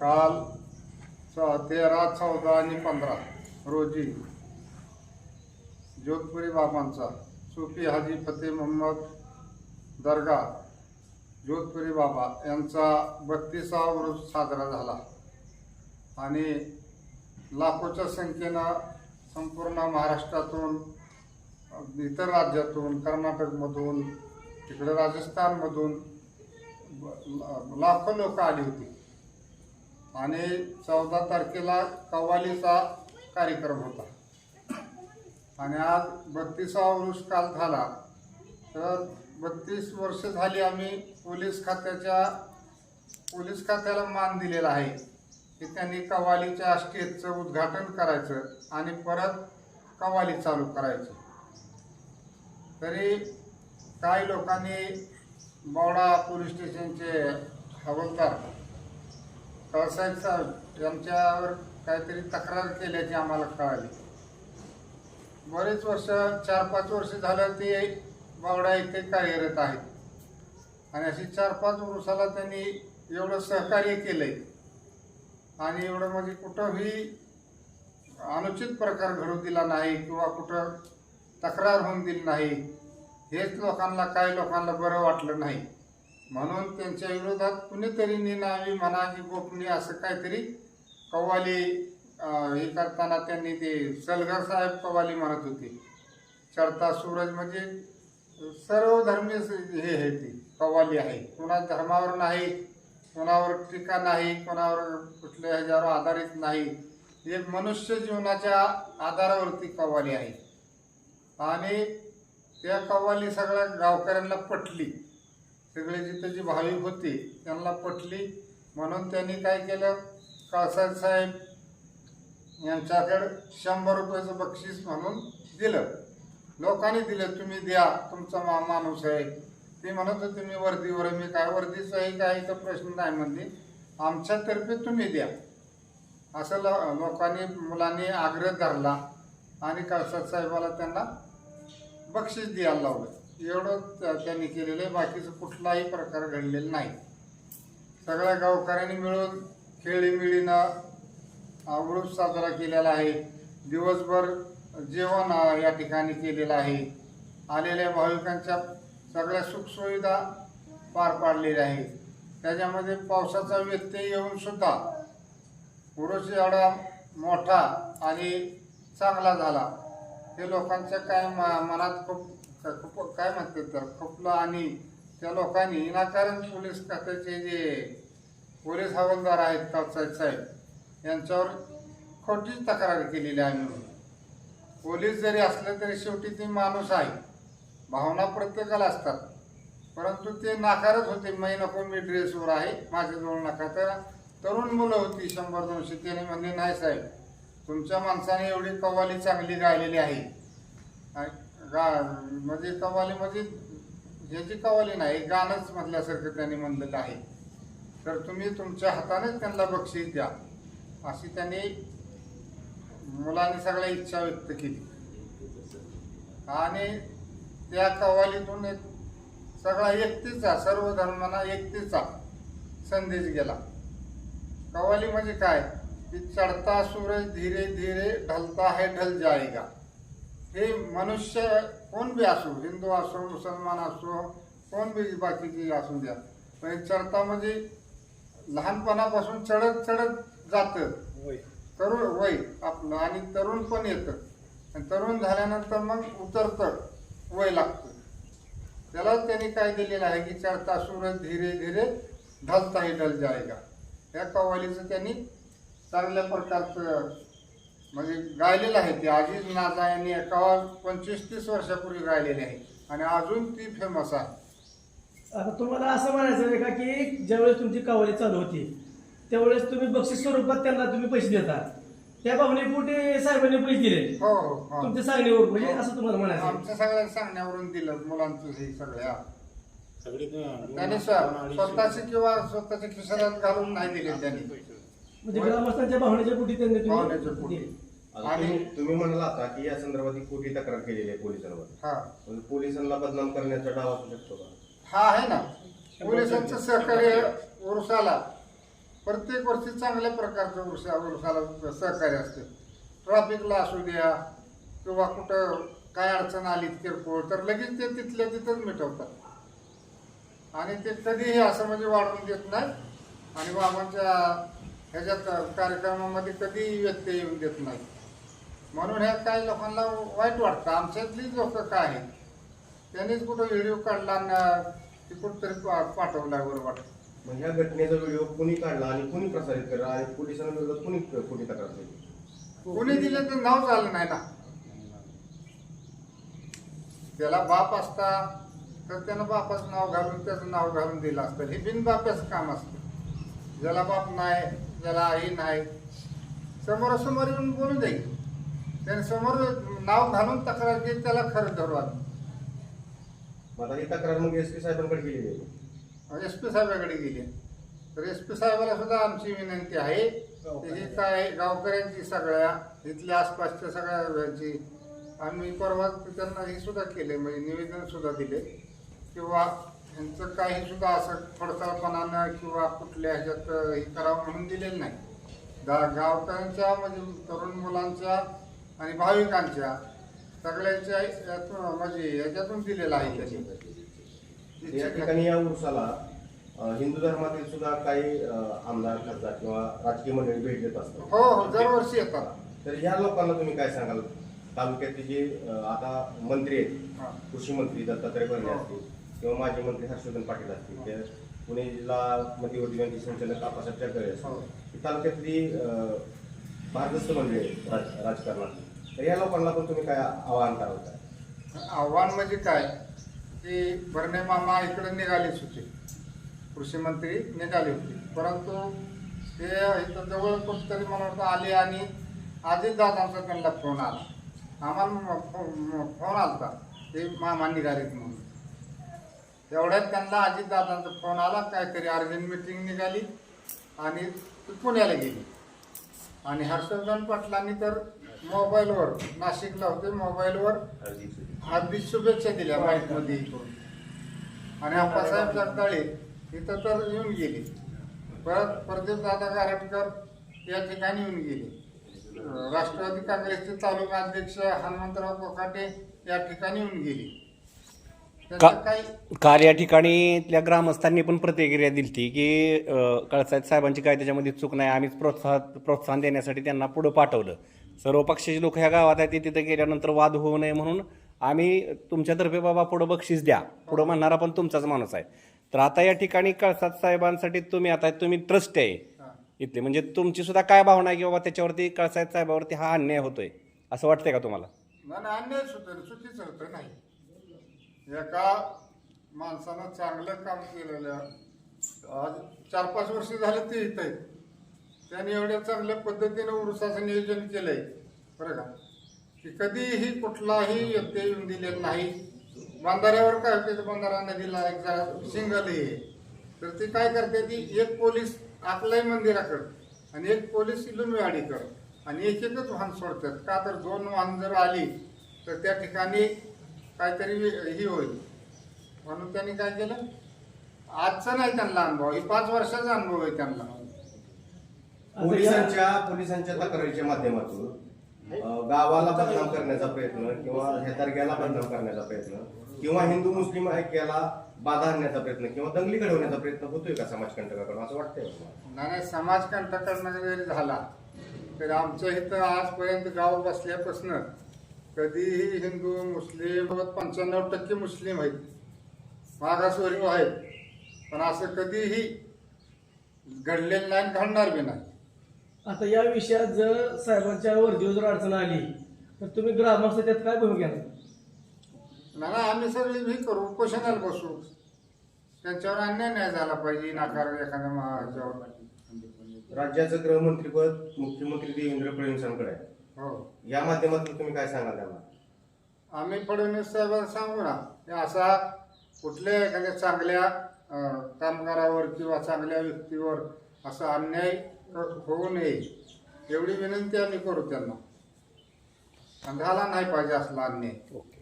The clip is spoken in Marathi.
काल च तेरा चौदा आणि पंधरा रोजी जोधपुरी बाबांचा सुफी हाजी फतेह मोहम्मद दर्गा जोधपुरी बाबा यांचा बत्तीसावा वृत्त साजरा झाला आणि लाखोच्या संख्येनं संपूर्ण महाराष्ट्रातून इतर राज्यातून कर्नाटकमधून तिकडे राजस्थानमधून लाखो लोक आली होती. आणि चौदा तारखेला कव्वालीचा कार्यक्रम होता. आणि आज बत्तीसावा वृक्ष काल झाला. तर बत्तीस वर्ष झाली आम्ही पोलीस खात्याच्या पोलीस खात्याला मान दिलेला आहे की त्यांनी कव्वालीच्या स्टेजचं उद्घाटन करायचं आणि परत कव्वाली चालू करायची. तरी काही लोकांनी बावडा पोलीस स्टेशनचे हवलदार कळसाहेब साहेब यांच्यावर काहीतरी तक्रार केल्याची आम्हाला कळाली. बरेच वर्ष चार पाच वर्ष झालं ते बावडा इथे कार्यरत आहेत आणि अशी चार पाच वर्षाला त्यांनी एवढं सहकार्य केलंय. आणि एवढं म्हणजे कुठंही अनुचित प्रकार घडू दिला नाही किंवा कुठं तक्रार होऊन दिली नाही हेच लोकांना काही लोकांना बरं वाटलं नाही. म्हणून त्यांच्या विरोधात कुणीतरी निनावी म्हणा की गोपनीय असं काहीतरी कव्वाली हे करताना त्यांनी ते सलगर साहेब कव्वाली म्हणत होते. चढता सूरज म्हणजे सर्व धर्मीय हे आहे ती कव्वाली आहे. कोणा धर्मावर नाही कोणावर टीका नाही कोणावर कुठल्या ह्याच्यावर आधारित नाही. एक मनुष्य जीवनाच्या आधारावरती कव्वाली आहे. आणि त्या कव्वाली सगळ्या गावकऱ्यांना पटली. सगळे जिथे जी भाविक होती त्यांना पटली. म्हणून त्यांनी काय केलं? काळसाहेब साहेब यांच्याकडे शंभर रुपयाचं बक्षीस म्हणून दिलं. लोकांनी दिलं तुम्ही द्या तुमचा मा माणूस आहे. ते म्हणत होते मी वर्दीवर मी काय वर्दीचं आहे काय तर प्रश्न नाही म्हणली. आमच्यातर्फे तुम्ही द्या. असं लो लोकांनी मुलांनी आग्रह धरला आणि काळसाहेब साहेबाला त्यांना बक्षीस द्यायला लावलं. एवढं त्या- त्यांनी केलेलं आहे. बाकीचं कुठलाही प्रकार घडलेला नाही. सगळ्या गावकऱ्यांनी मिळून खेळीमिळीनं आवडून साजरा केलेला आहे. दिवसभर जेवण या ठिकाणी केलेलं आहे. आलेल्या भाविकांच्या सगळ्या सुखसुविधा पार पाडलेल्या आहेत. त्याच्यामध्ये पावसाचा व्यत्यय येऊनसुद्धा सुद्धा एवढा मोठा आणि चांगला झाला. हे लोकांच्या काय म- मनात खूप खूप काय म्हणतात तर खुपलं आणि त्या लोकांनी विनाकारण पोलीस खात्याचे जे पोलीस हवालदार आहेत कापसाहेब साहेब यांच्यावर खोटीच तक्रार केलेली आहे म्हणून. पोलीस जरी असले तरी शेवटी ते माणूस आहे. भावना प्रत्येकाला असतात. परंतु ते नाकारत होते मी नको मी ड्रेसवर आहे माझ्याजवळ नका. तर तरुण मुलं होती शंभर दोनशे त्याने म्हणले नाही साहेब तुमच्या माणसाने एवढी कव्वाली चांगली गायलेली आहे. गा म्हणजे कवाली म्हणजे ह्याची कव्वाली नाही गाणंच म्हटल्यासारखं त्यांनी म्हणलेलं आहे. तर तुम्ही तुमच्या हातानेच त्यांना बक्षीस द्या. अशी त्यांनी मुलांनी सगळ्या इच्छा व्यक्त केली. आणि त्या कव्वालीतून एक सगळा एकतेचा सर्व धर्मांना एकतेचा संदेश गेला. कव्वाली म्हणजे काय? की चढता सूरज धीरे धीरे ढलता है ढल जाएगा. हे मनुष्य कोण बी असो हिंदू असो मुसलमान असो कोण बी बाकीची असू द्या. पण चढता म्हणजे लहानपणापासून चढत चढत जातं. तरुण वय आपलं आणि तरुण पण येतं. आणि तरुण झाल्यानंतर मग उतरतं वय लागतं. त्याला त्यांनी काय दिलेलं आहे की चढता सूरज धीरे धीरे ढलताही ढल जाएगा या कव्वालीचं त्यांनी चांगल्या प्रकारचं म्हणजे गायलेलं आहे ते. अजिज नाजा यांनी एका पंचवीस तीस वर्षापूर्वी गायलेले आहे. आणि अजून ती फेमस आहे. आता तुम्हाला असं म्हणायचं आहे का की ज्यावेळेस तुमची कवाली चालू होती त्यावेळेस तुम्ही बक्षीस स्वरूपात त्यांना तुम्ही पैसे देता. त्या भावनेपोटी साहेबांनी पैसे दिले. हो हो हो. तुमच्या सांगण्यावर म्हणजे असं तुम्हाला म्हणायचं आहे. आमच्या सगळ्या सांगण्यावरून दिलं मुलांचं हे सगळ्या. सगळे त्यांनी स्व- स्वतःचे किंवा स्वतःच्या खिशात घालून नाही दिले त्यांनी. म्हणजे ग्रामस्थांच्या भावनेच्या पोटी त्यांनी भावनेच्या तुम्ही पोटी. आता तुम्ही म्हणाला आता की या संदर्भात ही खोटी तक्रार केलेली आहे पोलिसांवर. हा. म्हणजे पोलिसांना बदनाम करण्याचा डाव असू शकतो का? हा आहे ना. पोलिसांचं सहकार्य उरुसाला प्रत्येक वर्षी चांगल्या प्रकारचं उर्सा उर्साला सहकार्य असते. ट्रॅफिकला असू द्या किंवा कुठं काय अडचण आली किरकोळ तर लगेच ते तिथल्या तिथंच मिटवतात. आणि ते कधीही असं म्हणजे वाढवून देत नाही आणि बाबांच्या ह्याच्यात कार्यक्रमामध्ये कधीही व्यत्यय येऊन देत नाही. म्हणून ह्या काही लोकांना वाईट वाटतं. आमच्यातली लोक काय आहेत? त्यांनीच कुठं व्हिडिओ काढला आणि ती कुठंतरी पाठवला बरं वाटतं. मग ह्या घटनेचा व्हिडिओ कुणी काढला आणि कुणी प्रसारित केला? आणि पोलिसांविरोधात कुणी कुठे तक्रार केली? कोणी दिलं तर नाव झालं नाही ना. त्याला बाप असता तर त्यानं बापाचं नाव घालून त्याचं नाव घालून दिलं असतं. हे बिनबाप्याचं काम असतं. ज्याला बाप नाही ज्याला आई नाही. समोरासमोर येऊन बोलू दे. त्याने समोर नाव घालून तक्रार केली त्याला खरं धरू आता ही तक्रार मग एस पी साहेबांकडे आहे एस पी साहेबाकडे गेले. तर एस पी साहेबाला सुद्धा आमची विनंती आहे. की ही काय गावकऱ्यांची सगळ्या इथल्या आसपासच्या सगळ्या आम्ही परवा त्यांना हे सुद्धा केले म्हणजे निवेदन सुद्धा दिले. किंवा यांचं काही सुद्धा असं फडसाळपणानं किंवा कुठल्या ह्याच्यात हे करावं म्हणून दिलेलं नाही गा गावकऱ्यांच्या म्हणजे तरुण मुलांच्या आणि भाविकांच्या सगळ्यांच्या यातून म्हणजे याच्यातून दिलेलं आहे त्याची या ठिकाणी या उर्साला हिंदू धर्मातील सुद्धा काही आमदार खासदार किंवा राजकीय मंडळी भेट देत असतात हो हो दरवर्षी येतात तर या लोकांना तुम्ही काय सांगाल तालुक्यातले जे आता मंत्री आहेत. कृषी मंत्री दत्तात्रय भरणे. असतील किंवा माजी मंत्री हर्षवर्धन पाटील असतील ते पुणे जिल्हा मध्यवर्ती बँकेचे संचालक आपासाहेब हो. असतील. ही. तालुक्यातली भारदस्त मंडळी आहेत राज- राजकारणात तर या लोकांना पण तुम्ही काय आवाहन काय आव्हान म्हणजे काय? की भरणे मामा इकडे निघालेच होते कृषी मंत्री निघाले होते. परंतु ते इथं जवळ कुठतरी मला वाटतं आले आणि आधीच दादांचा त्यांना फोन आला. आम्हाला फोन आलता. ते मामा निघालेत म्हणून. एवढ्यात त्यांना अजितदादांचा फोन आला काहीतरी अर्जंट मिटिंग निघाली आणि पुण्याला गेली. आणि हर्षवर्धन पाटलांनी तर मोबाईलवर नाशिकला होते मोबाईलवर हार्दिक शुभेच्छा दिल्या बाईकमध्ये आणि अप्पासाहेब जगदाळे इथं तर येऊन गेले. परत प्रदीप दादा गारटकर या ठिकाणी येऊन गेले. राष्ट्रवादी काँग्रेसचे तालुका अध्यक्ष हनुमंतराव कोकाटे या ठिकाणी येऊन गेले. का- काही काल या ठिकाणी इथल्या ग्रामस्थांनी पण प्रतिक्रिया दिली की अं, कळसाहेब साहेबांची काय त्याच्यामध्ये चूक नाही आम्हीच प्रोत्साहन प्रोत्साहन देण्यासाठी त्यांना पुढं पाठवलं. सर्व पक्षाचे लोक ह्या गावात आहेत ते तिथे गेल्यानंतर वाद होऊ नये म्हणून आम्ही तुमच्यातर्फे बाबा पुढं बक्षीस द्या. पुढं म्हणणारा पण तुमचाच माणूस आहे. तर आता या ठिकाणी कळसाद साहेबांसाठी तुम्ही आता तुम्ही ट्रस्ट आहे. इथले. म्हणजे तुमची सुद्धा काय भावना आहे की बाबा त्याच्यावरती कळसाहेब साहेबावरती हा अन्याय होतोय? असं वाटतंय का तुम्हाला? होतं चुकीचं होतं नाही. एका माणसानं चांगलं काम केलेलं आज चार पाच वर्ष झालं ते इथं आहेत. त्याने एवढ्या चांगल्या पद्धतीने उरुसाचं नियोजन केलंय. बरं का? की कधीही कुठलाही व्यत्यय येऊन दिलेला नाही. बांधाऱ्यावर काय होते बांधारा नदीला एक जा- सिंगल हे तर ती काय करते ती? एक पोलीस आपल्याही मंदिराकडं आणि एक पोलीस इलुमिवाडीकडं आणि एक एकच वाहन सोडतात. का तर दोन वाहन जर आली तर त्या ठिकाणी काहीतरी ही होईल. म्हणून त्यांनी काय केलं? आजचा नाही त्यांना अनुभव ही पाच वर्षाचा अनुभव आहे त्यांना. पोलिसांच्या पोलिसांच्या तक्रारीच्या माध्यमातून अं, गावाला बदनाम करण्याचा प्रयत्न किंवा ह्या दर्ग्याला बदनाम करण्याचा प्रयत्न किंवा हिंदू मुस्लिम ऐक्याला बाधा आणण्याचा प्रयत्न किंवा दंगली घडवण्याचा प्रयत्न होतोय का समाजकंटकाकडून? असं वाटतंय का तुम्हाला? नाही नाही समाज कंटकरणं जरी झाला तर आमच्या इथं आजपर्यंत गाव बसल्यापासून कधीही हिंदू मुस्लिम पंच्याण्णव टक्के मुस्लिम आहेत. मागासवर्गीय आहेत. पण असं कधीही घडलेलं नाही आणि घडणार बी नाही. आता या विषयात जर साहेबांच्या वर्दीवर जर अडचण आली तर तुम्ही ग्रामस्थ त्यात काय भूमिका घेणार? नाही नाही, आम्ही सगळी हे करू. उपोषणाला बसू. त्यांच्यावर अन्याय नाही झाला पाहिजे नाकार एखाद्या ह्याच्यावर राज्याचं गृहमंत्रीपद मुख्यमंत्री देवेंद्र फडणवीसांकडे आहे. हो. या माध्यमातून तुम्ही काय सांगाल त्यांना आम्ही फडणवीस साहेबांना सांगू ना की असा कुठल्या एखाद्या चांगल्या अं, कामगारावर किंवा चांगल्या व्यक्तीवर असा अन्याय क- होऊ नये एवढी विनंती आम्ही करू त्यांना. आणि झाला नाही पाहिजे असला अन्याय. ओके.